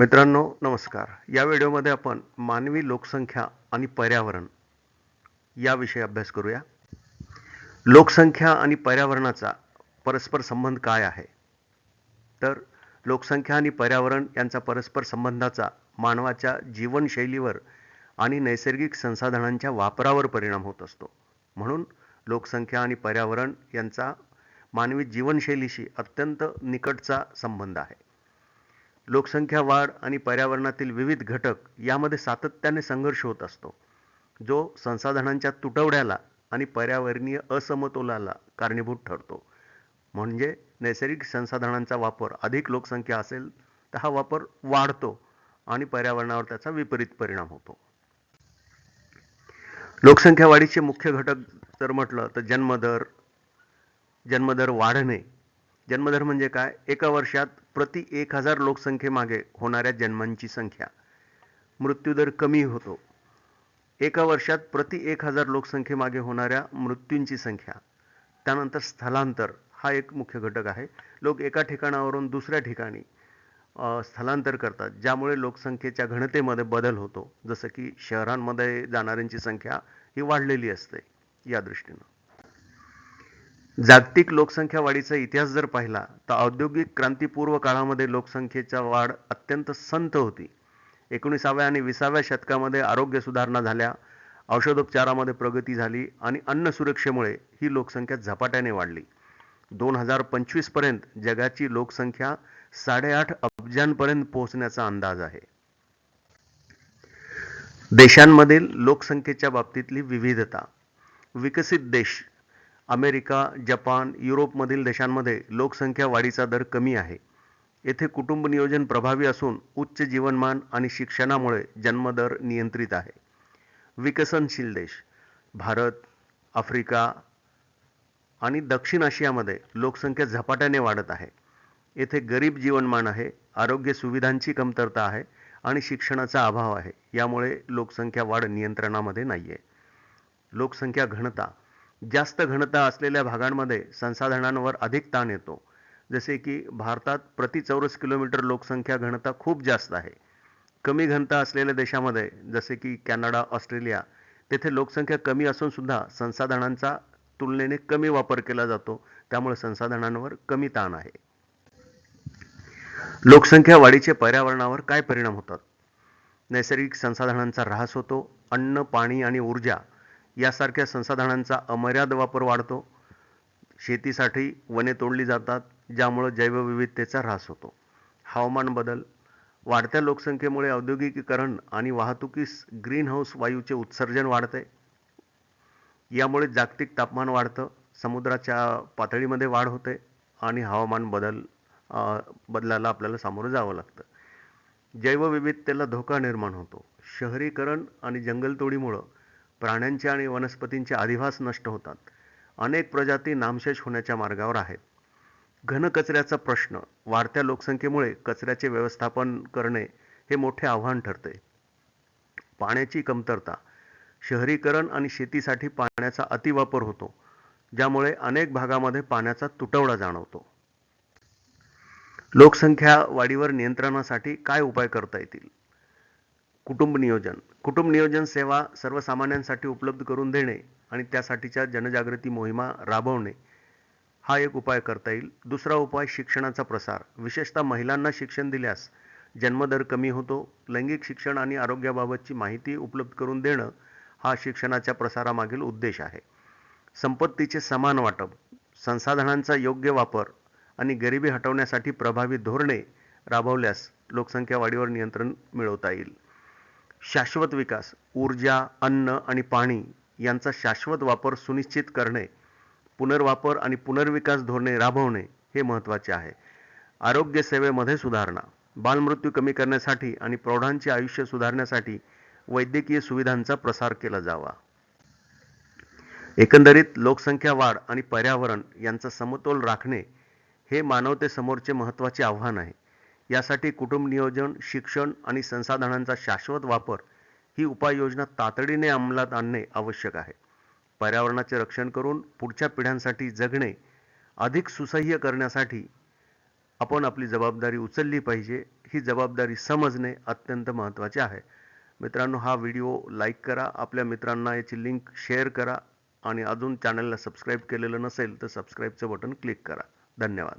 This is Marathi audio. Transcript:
मित्रांनो नमस्कार. या व्हिडिओमध्ये आपण मानवी लोकसंख्या आणि पर्यावरण याविषयी अभ्यास करूया. लोकसंख्या आणि पर्यावरणाचा परस्पर संबंध काय आहे? तर लोकसंख्या आणि पर्यावरण यांचा परस्पर संबंधाचा मानवाच्या जीवनशैलीवर आणि नैसर्गिक संसाधनांच्या वापरावर परिणाम होत असतो. म्हणून लोकसंख्या आणि पर्यावरण यांचा मानवी जीवनशैलीशी अत्यंत निकटचा संबंध आहे. लोकसंख्या वाढ आणि पर्यावरणातील विविध घटक यामध्ये सातत्याने संघर्ष होत असतो. जो संसाधनांच्या तुटवड्याला आणि पर्यावरणीय असमतोलाला कारणीभूत ठरतो. म्हणजे नैसर्गिक संसाधनांचा वापर अधिक लोकसंख्या असेल तर हा वापर वाढतो आणि पर्यावरणावर त्याचा विपरीत परिणाम होतो. लोकसंख्या वाढीचे मुख्य घटक जर म्हटलं तर जन्मदर जन्मदर वाढणे जन्मदर म्हणजे काय? एका वर्षात प्रति एक हजार लोकसंख्येमागे होणाऱ्या जन्मांची संख्या. मृत्यूदर कमी होतो. एका वर्षात प्रति एक हजार लोकसंख्येमागे होणाऱ्या मृत्यूंची संख्या. त्यानंतर स्थलांतर हा एक मुख्य घटक आहे. लोक एका ठिकाणावरून दुसऱ्या ठिकाणी स्थलांतर करतात ज्यामुळे लोकसंख्येच्या घनतेमध्ये बदल होतो. जसं की शहरांमध्ये जाणाऱ्यांची संख्या ही वाढलेली असते या दृष्टीनं. जागतिक लोकसंख्या वाढीचा इतिहास जर पाहिला तर औद्योगिक क्रांतीपूर्व काळामध्ये लोकसंख्येच्या वाढ अत्यंत संत होती. एकोणीसाव्या आणि विसाव्या शतकामध्ये आरोग्य सुधारणा झाल्या औषधोपचारामध्ये प्रगती झाली आणि अन्न सुरक्षेमुळे ही लोकसंख्या झपाट्याने वाढली. दोन हजार पंचवीसपर्यंत जगाची लोकसंख्या साडेआठ अब्जांपर्यंत पोहोचण्याचा अंदाज आहे. देशांमधील लोकसंख्येच्या बाबतीतली विविधता. विकसित देश अमेरिका जपान युरोपमधील देशांमध्ये लोकसंख्या वाढीचा दर कमी आहे. येथे कुटुंब नियोजन प्रभावी असून उच्च जीवनमान आणि शिक्षणामुळे जन्मदर नियंत्रित आहे. विकसनशील देश भारत आफ्रिका आणि दक्षिण आशियामध्ये लोकसंख्या झपाट्याने वाढत आहे. येथे गरीब जीवनमान आहे आरोग्य सुविधांची कमतरता आहे आणि शिक्षणाचा अभाव आहे. यामुळे लोकसंख्या वाढ नियंत्रणामध्ये नाही आहे लोकसंख्या घनता जास्त घनता असलेल्या भागांमध्ये संसाधनांवर अधिक ताण येतो. जसे की भारतात प्रति चौरस किलोमीटर लोकसंख्या घनता खूप जास्त आहे. कमी घनता असलेल्या देशामध्ये जसे की कॅनडा ऑस्ट्रेलिया तेथे लोकसंख्या कमी असून सुद्धा संसाधनांचा तुलनेने कमी वापर केला जातो. त्यामुळे संसाधनांवर कमी ताण आहे. लोकसंख्या वाढीचे पर्यावरणावर काय परिणाम होतात? नैसर्गिक संसाधनांचा ऱ्हास होतो. अन्न पाणी आणि ऊर्जा यासारख्या संसाधनांचा अमर्याद वापर वाढतो. शेतीसाठी वने तोडली जातात ज्यामुळं जैवविविधतेचा ऱ्हास होतो. हवामान बदल वाढत्या लोकसंख्येमुळे औद्योगिकीकरण आणि वाहतुकीस ग्रीनहाऊस वायूचे उत्सर्जन वाढते. यामुळे जागतिक तापमान वाढतं समुद्राच्या पातळीमध्ये वाढ होते आणि हवामान बदल बदलाला आपल्याला सामोरं जावं लागतं. जैवविविधतेला धोका निर्माण होतो. शहरीकरण आणि जंगलतोडीमुळं प्राण्यांचे आणि वनस्पतींचे अधिवास नष्ट होतात. अनेक प्रजाती नामशेष होण्याच्या मार्गावर आहेत. घनकचऱ्याचा प्रश्न वाढत्या लोकसंख्येमुळे कचऱ्याचे व्यवस्थापन करणे हे मोठे आव्हान ठरते. पाण्याची कमतरता शहरीकरण आणि शेतीसाठी पाण्याचा अतिवापर होतो ज्यामुळे अनेक भागामध्ये पाण्याचा तुटवडा जाणवतो. लोकसंख्या वाढीवर नियंत्रणासाठी काय उपाय करता येतील? कुटुंब नियोजन. कुटुंब नियोजन सेवा सर्वसामान्यांसाठी उपलब्ध करून देणे आणि त्यासाठीच्या जनजागृती मोहिमा राबवणे हा एक उपाय करता येईल. दुसरा उपाय शिक्षणाचा प्रसार. विशेषतः महिलांना शिक्षण दिल्यास जन्मदर कमी होतो. लैंगिक शिक्षण आणि आरोग्याबाबतची माहिती उपलब्ध करून देणं हा शिक्षणाच्या प्रसारामागील उद्देश आहे. संपत्तीचे समान वाटप संसाधनांचा योग्य वापर आणि गरिबी हटवण्यासाठी प्रभावी धोरणे राबवल्यास लोकसंख्या वाढीवर नियंत्रण मिळवता येईल. शाश्वत विकास ऊर्जा अन्न आणि पाणी यांचा शाश्वत वापर सुनिश्चित करणे पुनर्वापर आणि पुनर्विकास धोरणे राबवणे हे महत्त्वाचे आहे. आरोग्य सेवेमध्ये सुधारणा बालमृत्यू कमी करण्यासाठी आणि प्रौढांचे आयुष्य सुधारण्यासाठी वैद्यकीय सुविधांचा प्रसार केला जावा. एकंदरीत लोकसंख्या वाढ आणि पर्यावरण यांचा समतोल राखणे हे मानवतेसमोरचे महत्त्वाचे आव्हान आहे. यासाठी कुटुंब नियोजन शिक्षण आणि संसाधनांचा शाश्वत वापर ही उपाययोजना तातडीने अंमलात आणणे आवश्यक आहे. पर्यावरणाचे रक्षण करून पुढच्या पिढ्यांसाठी जगणे अधिक सुसह्य करण्यासाठी आपण आपली जबाबदारी उचलली पाहिजे ही जबाबदारी समजणे अत्यंत महत्त्वाचे आहे. मित्रांनो हा व्हिडिओ लाईक करा आपल्या मित्रांना याची लिंक शेअर करा आणि अजून चॅनलला सबस्क्राईब केलेलं नसेल तर सबस्क्राईबचं बटन क्लिक करा. धन्यवाद.